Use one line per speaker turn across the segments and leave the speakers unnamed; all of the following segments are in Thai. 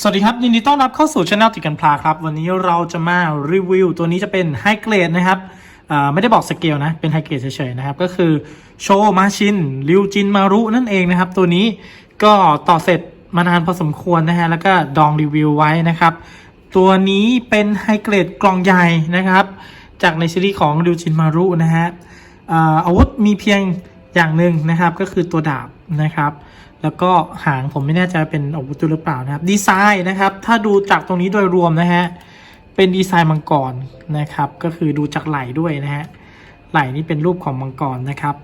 สวัสดีครับ ยินดีต้อนรับเข้าสู่ช anel ติดกันพลาครับ วันนี้เราจะมารีวิว ตัวนี้จะเป็นไฮเกรดนะครับไม่ได้บอกสเกลนะ เป็นไฮเกรดเฉยๆนะครับ ก็คือโชมาชินริวจินมารุนั่นเองนะครับ ตัวนี้ก็ต่อเสร็จมานานพอสมควรนะฮะ แล้วก็ดองรีวิวไว้นะครับ ตัวนี้เป็นไฮเกรดกล่องใหญ่นะครับ จากในซีรีส์ของริวจินมารุนะฮะอาวุธมีเพียงอย่างหนึ่งนะครับ ก็คือตัวดาบนะครับ แล้วก็หางผมไม่แน่ใจเป็นอาวุธหรือเปล่านะครับ ดีไซน์นะครับ ถ้าดูจากตรงนี้โดยรวมนะฮะ เป็นดีไซน์มังกรนะครับ ก็คือดูจากไหล่ด้วยนะฮะ ไหล่นี่เป็นรูปของมังกรนะครับ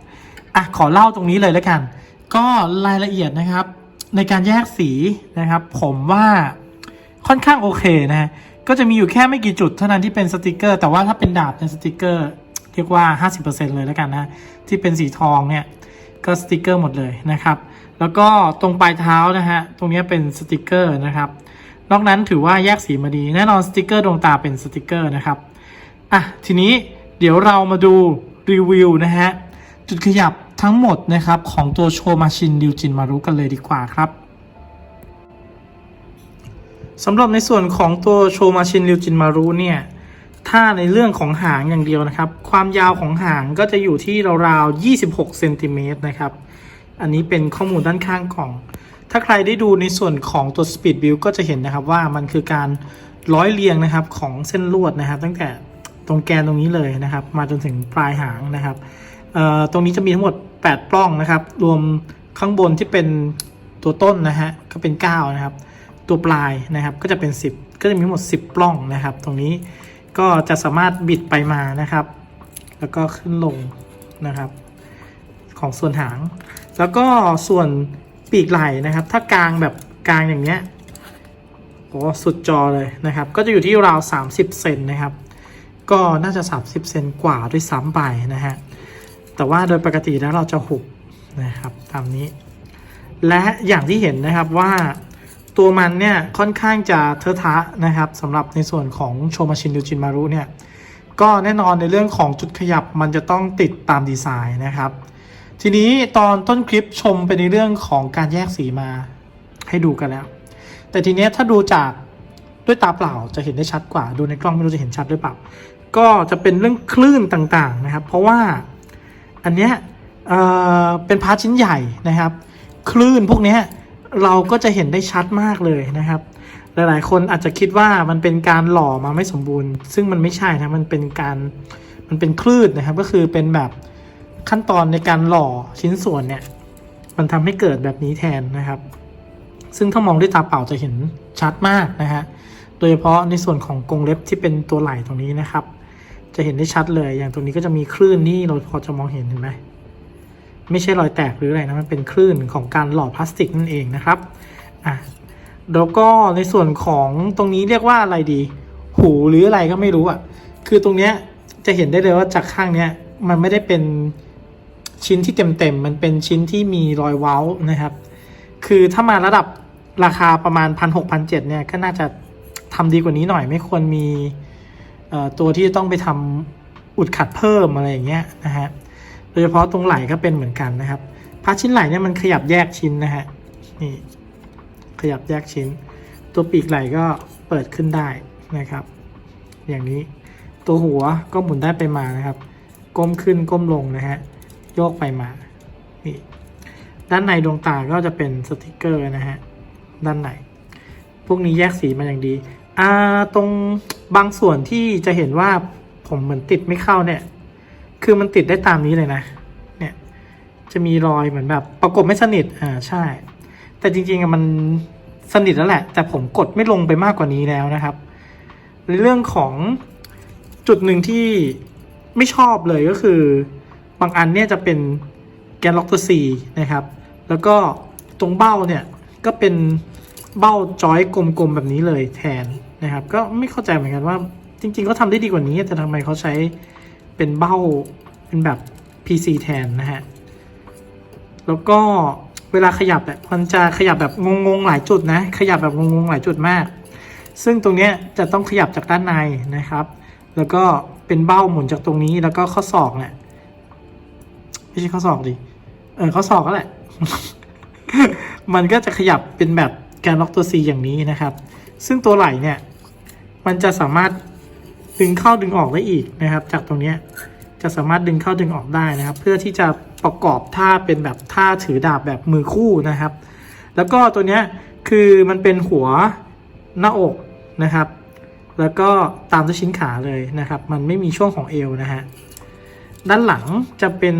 อะ ขอเล่าตรงนี้เลยแล้วกัน ก็รายละเอียดนะครับ ในการแยกสีนะครับ ผมว่าค่อนข้างโอเคนะฮะ ก็จะมีอยู่แค่ไม่กี่จุดเท่านั้นที่เป็นสติกเกอร์ แต่ว่าถ้าเป็นดาบในสติกเกอร์เรียกว่า 50%เลยแล้วกันนะ ที่เป็นสีทองเนี่ย ก็สติกเกอร์หมดเลยนะครับ แล้วก็ตรงปลายเท้านะฮะ ตรงนี้เป็นสติกเกอร์นะครับ นอกนั้นถือว่าแยกสีมาดี แน่นอนสติกเกอร์ดวงตาเป็นสติกเกอร์นะครับ อะ ทีนี้เดี๋ยวเรามาดูรีวิวนะฮะ จุดขยับทั้งหมดนะครับของตัวโชมาชินดิวจินมารุกันเลยดีกว่าครับสำหรับในส่วนของตัวโชมาชินริวจินมารุเนี่ย ถ้าในเรื่องของหางอย่างเดียวนะครับ ความยาวของหางก็จะอยู่ที่ราวๆ 26 เซนติเมตรนะครับ อันนี้เป็นข้อมูลด้านข้างกล่อง ถ้าใครได้ดูในส่วนของตัว Speed Build ก็จะเห็นนะครับว่ามันคือการร้อยเรียงนะครับของเส้นลวดนะครับ ตั้งแต่ตรงแกนตรงนี้เลยนะครับ มาจนถึงปลายหางนะครับตรงนี้จะมีทั้งหมด 8 ปล้องนะครับ รวมข้างบนที่เป็นตัวต้นนะฮะก็เป็น 9 นะครับ ตัวปลายนะครับก็จะเป็น 10 ก็จะมีทั้งหมด 10 ปล้องนะครับ ตรงนี้ก็จะสามารถบิดไปมานะครับ แล้วก็ขึ้นลงนะครับ ของส่วนหาง แล้วก็ส่วนปีกไหล่นะครับ ถ้ากลางแบบกลางอย่างเนี้ยโอ้สุดจอเลยนะครับ ก็จะอยู่ที่ราว 30 เซนนะครับ ก็น่าจะ 30 เซนกว่าด้วยซ้ำไปนะฮะ แต่ว่าโดยปกติแล้วเราจะหุบนะครับตามนี้ และอย่างที่เห็นนะครับว่าตัวมันเนี่ยค่อนข้างจะเทอะทะนะครับสำหรับในส่วนของโชมาชินดิจินมารุเนี่ยก็แน่นอนในเรื่องของจุดขยับมันจะต้องติดตามดีไซน์นะครับ ทีนี้ตอนต้นคลิปชมไปในเรื่องของการแยกสีมาให้ดูกันแล้ว แต่ทีนี้ถ้าดูจากด้วยตาเปล่าจะเห็นได้ชัดกว่า ดูในกล้องไม่รู้จะเห็นชัดหรือเปล่า ก็จะเป็นเรื่องคลื่นต่างๆนะครับ เพราะว่าอันเนี้ยเเป็นพาร์ทชิ้นใหญ่นะครับ คลื่นพวกนี้เราก็จะเห็นได้ชัดมากเลยนะครับ หลายๆ คนอาจจะคิดว่ามันเป็นการหล่อมาไม่สมบูรณ์ ซึ่งมันไม่ใช่นะมันเป็นการมันเป็นคลื่นนะครับ ก็คือเป็นแบบ ขั้นตอนในการหล่อชิ้นส่วนเนี่ย มันทำให้เกิดแบบนี้แทนนะครับ ซึ่งถ้ามองด้วยตาเปล่าจะเห็นชัดมากนะฮะโดยเฉพาะในส่วนของกรงเล็บที่เป็นตัวไหล่ตรงนี้นะครับ จะเห็นได้ชัดเลย อย่างตรงนี้ก็จะมีคลื่นนี่เราพอจะมองเห็นเห็นไหมไม่ใช่รอยแตกหรืออะไรนะมันเป็นคลื่นของการหล่อพลาสติกนั่นเองนะครับอะแล้วก็ในส่วนของตรงนี้เรียกว่าอะไรดี หูหรืออะไรก็ไม่รู้อะคือตรงเนี้ยจะเห็นได้เลยว่าจากข้างเนี้ยมันไม่ได้เป็น ชิ้นที่เต็มๆมันเป็นชิ้นที่มีรอยเว้านะครับ คือถ้ามาระดับราคาประมาณพันหกพันเจ็ดเนี่ยก็น่าจะทำดีกว่านี้หน่อยไม่ควรมีตัวที่ต้องไปทำอุดขัดเพิ่มอะไรอย่างเงี้ยนะฮะโดยเฉพาะตรงไหล่ก็เป็นเหมือนกันนะครับพาชิ้นไหล่เนี่ยมันขยับแยกชิ้นนะฮะนี่ขยับแยกชิ้น ตัวปีกไหล่ก็เปิดขึ้นได้นะครับ อย่างนี้ตัวหัวก็หมุนได้ไปมานะครับ ก้มขึ้นก้มลงนะฮะ โยกไปมานี่ด้านในดวงตาก็จะเป็นสติกเกอร์นะฮะ ด้านในพวกนี้แยกสีมาอย่างดีอ่าตรงบางส่วนที่จะเห็นว่าผมเหมือนติดไม่เข้าเนี่ย คือมันติดได้ตามนี้เลยนะ เนี่ย จะมีรอยเหมือนแบบ ประกบไม่สนิท อ่า ใช่ แต่จริงๆอะมันสนิทแล้วแหละ แต่ผมกดไม่ลงไปมากกว่านี้แล้วนะครับ ในเรื่องของจุดหนึ่งที่ไม่ชอบเลยก็คือ บางอันเนี่ยจะเป็นแกนล็อกตัว C นะครับ แล้วก็ตรงเบ้าเนี่ยก็เป็นเบ้าจอยกลมๆแบบนี้เลยแทนนะครับ ก็ไม่เข้าใจเหมือนกันว่าจริงๆเขาทำได้ดีกว่านี้ แต่ทำไมเขาใช้เป็นเบ้าเป็นแบบ PC แทนนะฮะ แล้วก็เวลาขยับแบบมันจะขยับแบบงงๆหลายจุดนะ ขยับแบบงงๆหลายจุดมาก ซึ่งตรงเนี้ยจะต้องขยับจากด้านในนะครับ แล้วก็เป็นเบ้าหมุนจากตรงนี้แล้วก็ข้อศอกเนี่ย ไม่ใช่ข้อศอกดิ เออข้อศอกก็แหละ มันก็จะขยับเป็นแบบการล็อกตัว C อย่างนี้นะครับ ซึ่งตัวไหล่เนี่ย มันจะสามารถดึงเข้าดึงออกได้อีกนะครับ จากตรงนี้จะสามารถดึงเข้าดึงออกได้นะครับ เพื่อที่จะประกอบท่าเป็นแบบท่าถือดาบแบบมือคู่นะครับ แล้วก็ตัวเนี้ยคือมันเป็นหัวหน้าอกนะครับ แล้วก็ตามด้วยชิ้นขาเลยนะครับ มันไม่มีช่วงของเอวนะฮะด้านหลังจะเป็น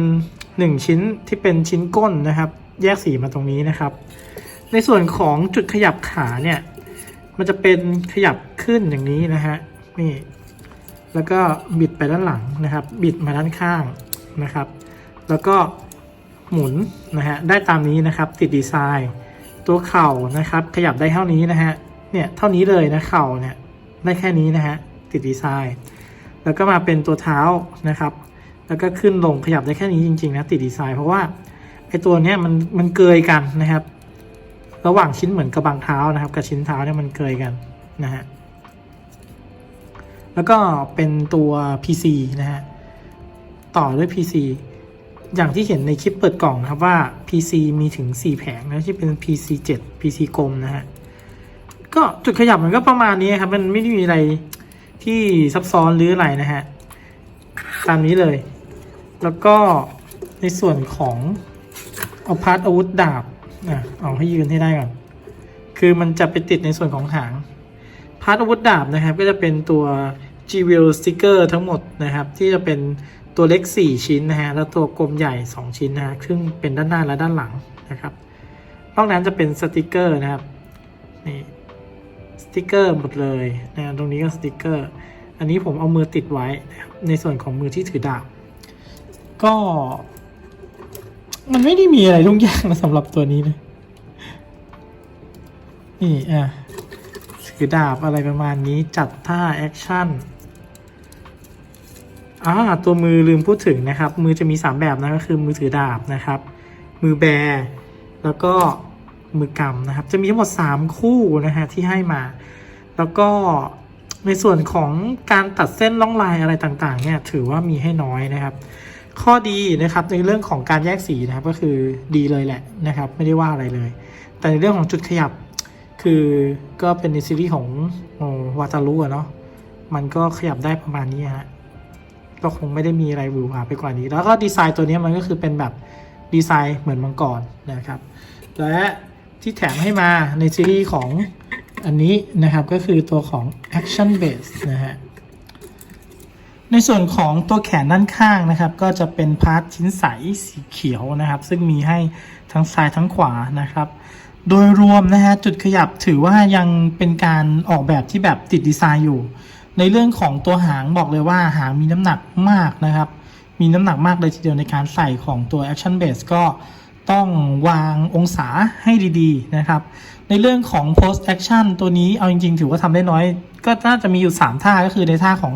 1 ชิ้นที่เป็นชิ้นก้นนะครับ แยกสีมาตรงนี้นะครับ ในส่วนของจุดขยับขาเนี่ย มันจะเป็นขยับขึ้นอย่างนี้นะฮะนี่แล้วก็บิดไปด้านหลังนะครับ บิดมาด้านข้างนะครับ แล้วก็หมุนนะฮะได้ตามนี้นะครับ ติดดีไซน์ ตัวเข่านะครับ ขยับได้เท่านี้นะฮะเนี่ยเท่านี้เลยนะเข่าเนี่ยได้แค่นี้นะฮะติดดีไซน์ แล้วก็มาเป็นตัวเท้านะครับ แล้วก็ขึ้นลงขยับได้แค่นี้จริง ๆ นะติดดีไซน์เพราะว่าไอตัวเนี้ยมันมันเกยกันนะครับ ระหว่างชิ้นเหมือนกระบังเท้านะครับ กับชิ้นเท้าเนี่ยมันเกยกันนะฮะแล้วก็เป็นตัว PC นะฮะต่อด้วย PC อย่างที่เห็นในคลิปเปิดกล่องนะครับว่า PC มีถึง 4 แผงนะที่เป็น PC 7 PC กลมนะฮะก็จุดขยับมันก็ประมาณนี้ครับ มันไม่ได้มีอะไรที่ซับซ้อนหรืออะไรนะฮะ ตามนี้เลย แล้วก็ในส่วนของเอาพาร์ทอาวุธดาบอะเอาให้ยืนให้ได้ก่อน คือมันจะไปติดในส่วนของหาง พาร์ทอาวุธดาบนะครับ ก็จะเป็นตัว g w i l sticker ทั้งหมดนะครับ ที่จะเป็นตัวเล็ก 4 ชิ้นนะฮะ แล้วตัวกลมใหญ่ 2 ชิ้นนะฮะซึ่งเป็นด้านหน้าและด้านหลังนะครับ นอกนั้นจะเป็นสติกเกอร์นะครับ นี่สติกเกอร์หมดเลยนะ ตรงนี้ก็สติกเกอร์ อันนี้ผมเอามือติดไว้ในส่วนของมือที่ถือดาบ ก็ มันไม่ได้มีอะไรยุ่งยากนะสำหรับตัวนี้นะนี่อะถือดาบอะไรประมาณนี้จัดท่าแอคชั่นอ่าตัวมือลืมพูดถึงนะครับ มือจะมี 3 แบบนะก็คือมือถือดาบนะครับ มือแบร์แล้วก็มือกำนะครับ จะมีทั้งหมด 3 คู่นะฮะที่ให้มา แล้วก็ในส่วนของการตัดเส้นล่องลายอะไรต่างๆ เนี่ย ถือว่ามีให้น้อยนะครับ ข้อดีนะครับในเรื่องของการแยกสีนะครับก็คือดีเลยแหละนะครับ ไม่ได้ว่าอะไรเลย แต่ในเรื่องของจุดขยับคือก็เป็นในซีรีส์ของวาตารุอะเนาะมันก็ขยับได้ประมาณนี้ฮะก็คงไม่ได้มีอะไรหวือหวาไปกว่านี้ แล้วก็ดีไซน์ตัวนี้มันก็คือเป็นแบบดีไซน์เหมือนมังกรนะครับ และที่แถมให้มาในซีรีส์ของอันนี้นะครับก็คือตัวของ action base นะฮะ ในส่วนของตัวแขนด้านข้างนะครับ ก็จะเป็นพาร์ทชิ้นใสสีเขียวนะครับ ซึ่งมีให้ทั้งซ้ายทั้งขวานะครับ โดยรวมนะฮะจุดขยับถือว่ายังเป็นการออกแบบที่แบบติดดีไซน์อยู่ ในเรื่องของตัวหางบอกเลยว่าหางมีน้ำหนักมากนะครับ มีน้ำหนักมากเลยทีเดียวในการใส่ของตัว Action Base ก็ต้องวางองศาให้ดีๆนะครับ ในเรื่องของ Post Action ตัวนี้เอาจริงๆ ถือว่าทำได้น้อย ก็น่าจะมีอยู่ 3 ท่าก็คือในท่าของ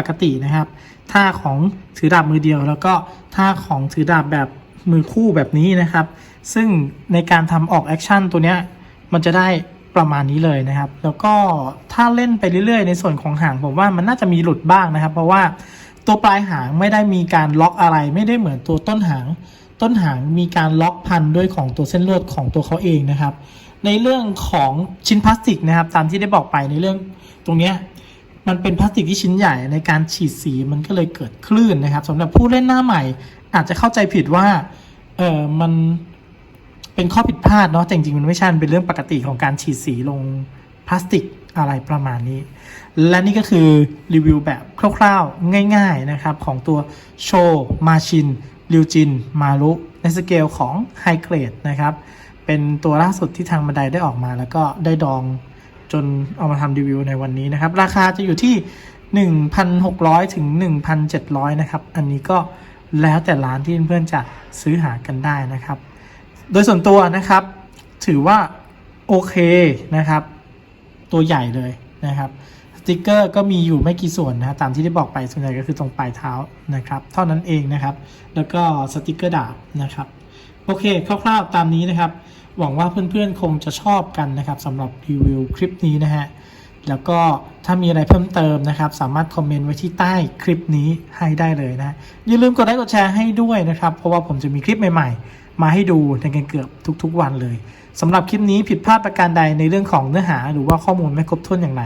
ปกตินะครับ ท่าของถือดาบมือเดียว แล้วก็ท่าของถือดาบแบบมือคู่แบบนี้นะครับ ซึ่งในการทำออกแอคชั่นตัวเนี้ยมันจะได้ประมาณนี้เลยนะครับ แล้วก็ถ้าเล่นไปเรื่อยๆ ในส่วนของหางผมว่ามันน่าจะมีหลุดบ้างนะครับ เพราะว่าตัวปลายหางไม่ได้มีการล็อกอะไร ไม่ได้เหมือนตัวต้นหาง ต้นหางมีการล็อกพันด้วยของตัวเส้นเลือดของตัวเขาเองนะครับ ในเรื่องของชิ้นพลาสติกนะครับ ตามที่ได้บอกไปในเรื่องตรงนี้ มันเป็นพลาสติกที่ชิ้นใหญ่ในการฉีดสีมันก็เลยเกิดคลื่นนะครับสำหรับผู้เล่นหน้าใหม่ อาจจะเข้าใจผิดว่าเออมันเป็นข้อผิดพลาดเนาะจริงๆมันไม่ใช่เป็นเรื่องปกติของการฉีดสีลงพลาสติกอะไรประมาณนี้ และนี่ก็คือรีวิวแบบคร่าวๆ ง่ายๆนะครับ ของตัวโชมาชินริวจิน มารุ ในสเกลของไฮเกรดนะครับ เป็นตัวล่าสุดที่ทางบันไดได้ออกมาแล้วก็ได้ดอง จนเอามาทำรีวิวในวันนี้นะครับ ราคาจะอยู่ที่ 1,600 ถึง 1,700 นะครับ อันนี้ก็แล้วแต่ร้านที่เพื่อนๆจะซื้อหากันได้นะครับ โดยส่วนตัวนะครับ ถือว่าโอเคนะครับ ตัวใหญ่เลยนะครับสติกเกอร์ก็มีอยู่ไม่กี่ส่วนนะตามที่ได้บอกไปส่วนใหญ่ก็คือตรงปลายเท้านะครับ เท่านั้นเองนะครับ แล้วก็สติกเกอร์ดาบนะครับ โอเคคร่าวๆตามนี้นะครับ หวังว่าเพื่อนๆคงจะชอบกันนะครับสำหรับรีวิวคลิปนี้นะฮะแล้วก็ถ้ามีอะไรเพิ่มเติมนะครับ สามารถคอมเมนต์ไว้ที่ใต้คลิปนี้ให้ได้เลยนะอย่าลืมกดไลค์กดแชร์ให้ด้วยนะครับ เพราะว่าผมจะมีคลิปใหม่ ๆ มาให้ดูในกันเกือบทุก ๆ วันเลยสำหรับคลิปนี้ผิดพลาดประการใดในเรื่องของเนื้อหา หรือว่าข้อมูลไม่ครบถ้วนอย่างไร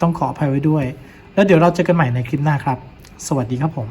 ต้องขออภัยไว้ด้วย แล้วเดี๋ยวเราเจอกันใหม่ในคลิปหน้าครับ สวัสดีครับผม